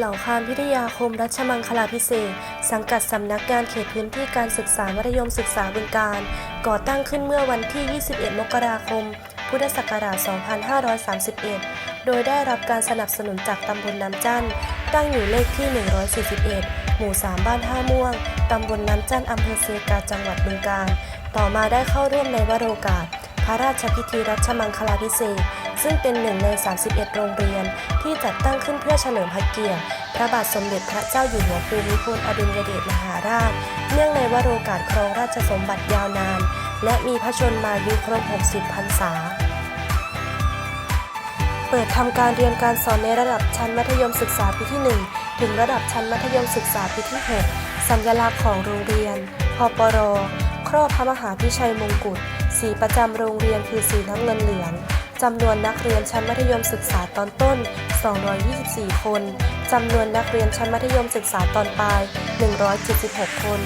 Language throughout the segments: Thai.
เหล่าคามพิทยาคมรัชมังคลาพิเศษ สังกัดสำนักงานเขตพื้นที่การศึกษามัธยมศึกษาบึงการ ก่อตั้งขึ้นเมื่อวันที่ 21 มกราคม พุทธศักราช 2531 โดยได้รับการสนับสนุนจากตำบลน้ำจันตั้งอยู่เลขที่ 141 หมู่ 3 บ้านท่าม่วง ตำบลน้ำจันอำเภอเซกาจังหวัดบึงกาฬต่อมาได้เข้าร่วมในวโรกาส ระราชพิธีรัชมังคลาภิเศษซึ่งเป็นหนึ่งใน 31 โรงเรียน ที่จัดตั้งขึ้นเพื่อเฉลิมพระเกียรติพระบาทสมเด็จพระเจ้าอยู่หัวภูมิพลอดุลยเดชมหาราช เนื่องในวโรกาสครองราชสมบัติยาวนาน และมีพระชนมายุครบ 60 พรรษา เปิดทำการเรียนการสอนในระดับชั้นมัธยมศึกษาปีที่ 1 ถึงระดับชั้นมัธยมศึกษาปีที่ 6 สัญลักษณ์ของโรงเรียนพปร ครอบพระมหาพิชัยมงกุฎสีประจำโรงเรียนคือสีน้ำเงินเหลืองจำนวนนักเรียนชั้นมัธยมศึกษาตอนต้น 224 คน จำนวนนักเรียนชั้นมัธยมศึกษาตอนปลาย 176 คน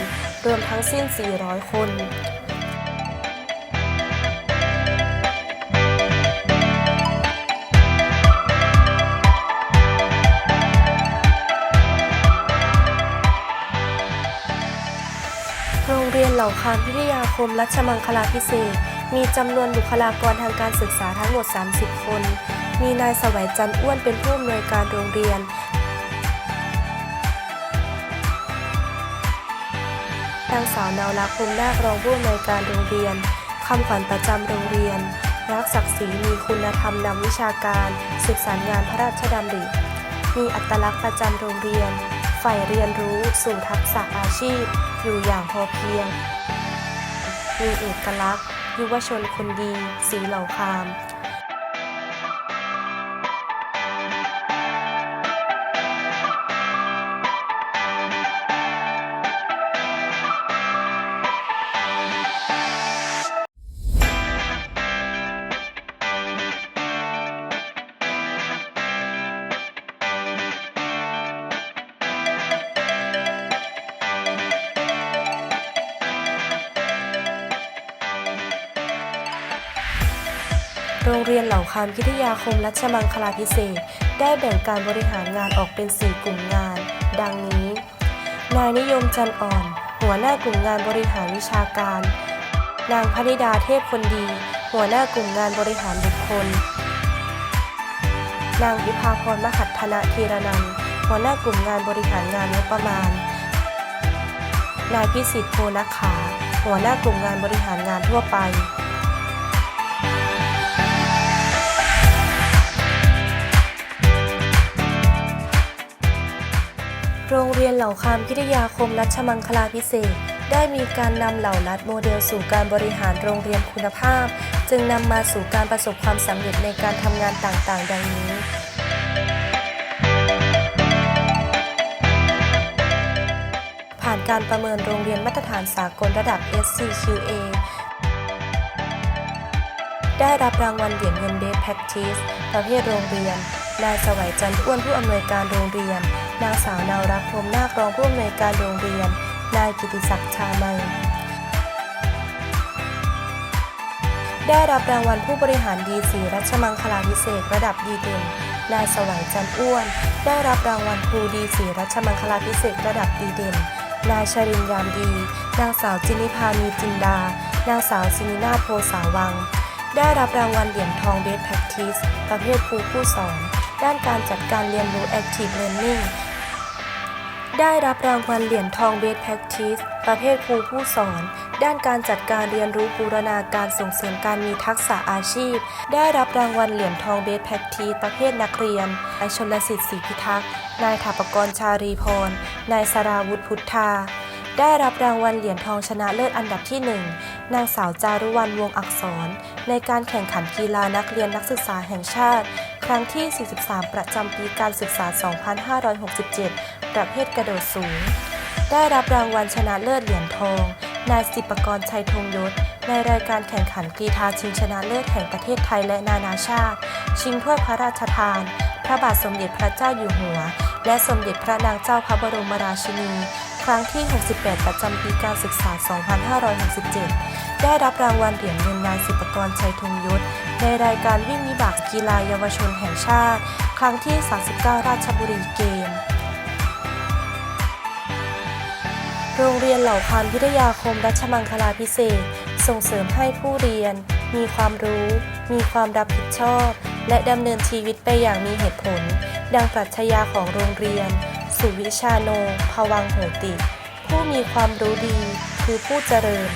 รวมทั้งสิ้น 400 คน งเรียนเหล่าคามพิทยาคมรัชมังคลาพิเศษมีจำนวนบุคลากรทางการศึกษาทั้งหมด 30 คน มีนายสวัยจันอ้วนเป็นผู้อำนวยการโรงเรียน นางสาวนาวลักษณ์พรหมนาครองผู้อำนวยการโรงเรียนคำขวัญประจำโรงเรียน รักศักดิ์ศรีมีคุณธรรมนำวิชาการสืบสารงานพระราชดำริมีอัตลักษณ์ประจำโรงเรียน ฝ่เรียนรู้สู่ทักษะอาชีพ อยู่อย่างพอเพียง มีเอกลักษณ์ ยุวชนคนดี สีเหล่าคาม โรงเรียนเหล่าคามพิทยาคมรัชมังคลาภิเศษ ได้แบ่งการบริหารงานออกเป็น 4 กลุ่มงาน ดังนี้ นายนิยมจันทร์อ่อน หัวหน้ากลุ่มงานบริหารวิชาการ นางพนิดาเทพคนดี หัวหน้ากลุ่มงานบริหารบุคคล นางวิภาพรมหัตถนะธีรนันท์หัวหน้ากลุ่มงานบริหารงานงบประมาณ นายพิสิทธิ์โพนักขา หัวหน้ากลุ่มงานบริหารงานทั่วไป โรงเรียนเหล่าคามพิทยาคมรัชมังคลาพิเศษ ได้มีการนำเหล่านัดโมเดลสู่การบริหารโรงเรียนคุณภาพ จึงนำมาสู่การประสบความสำเร็จในการทำงานต่างๆ ดังนี้ ผ่านการประเมินโรงเรียนมาตรฐานสากลระดับ SCQA ได้รับรางวัลเหรียญเงิน Best Practice ประเภทโรงเรียน นายสวัยจันทร์อ้วนผู้อำนวยการโรงเรียน นางสาวนาวรักพรมนาครองผู้อำนวยการโรงเรียน นายกิติศักดิ์ชามัยได้รับรางวัลผู้บริหารดีสีรัชมังคลาภิเศษระดับดีเด่น นายสวัยจันทร์อ้วน ได้รับรางวัลครูดีสีรัชมังคลาภิเศษระดับดีเด่น นายชรินยามดี นางสาวจินิพามีจินดา นางสาวซินินาโพสาวัง ได้รับรางวัลเหรียญทอง Best Practice ประเภทครูผู้สอน ด้านการจัดการเรียนรู้ Active Learning ได้รับรางวัลเหรียญทอง Best Practice ประเภทครูผู้สอน ด้านการจัดการเรียนรู้บูรณาการส่งเสริมการมีทักษะอาชีพ ได้รับรางวัลเหรียญทอง Best Practice ประเภทนักเรียนนายชนลสิทธิ์ศรีพิทักษ์ นายถาปกรชารีพร นายสราวุธพุทธาได้รับรางวัลเหรียญทองชนะเลิศอันดับที่ 1 นางสาวจารุวรรณวงอักษร ในการแข่งขันกีฬานักเรียนนักศึกษาแห่งชาติ ครั้งที่ 43 ประจำปีการศึกษา 2567 ประเภทกระโดดสูง ได้รับรางวัลชนะเลิศเหรียญทอง นายสิบประกรณ์ชัยธงยศ ในรายการแข่งขันกีฬาชิงชนะเลิศแห่งประเทศไทยและนานาชาติ ชิงถ้วยพระราชทาน พระบาทสมเด็จพระเจ้าอยู่หัว และสมเด็จพระนางเจ้าพระบรมราชินี ครั้งที่ 68 ประจำปีการศึกษา 2567 ได้รับรางวัลเหรียญเงินนายศิบกรชัยทุงยศ ในรายการวิ่งมิบากกีฬาเยาวชนแห่งชาติ ครั้งที่ 39 ราชบุรีเกม โรงเรียนเหล่าพานวิทยาคมรัชมังคลาพิเศษ ส่งเสริมให้ผู้เรียน มีความรู้ มีความรับผิดชอบ และดำเนินชีวิตไปอย่างมีเหตุผล ดังปรัชญาของโรงเรียน สุวิชาโนภวังโหติ ผู้มีความรู้ดีคือผู้เจริญ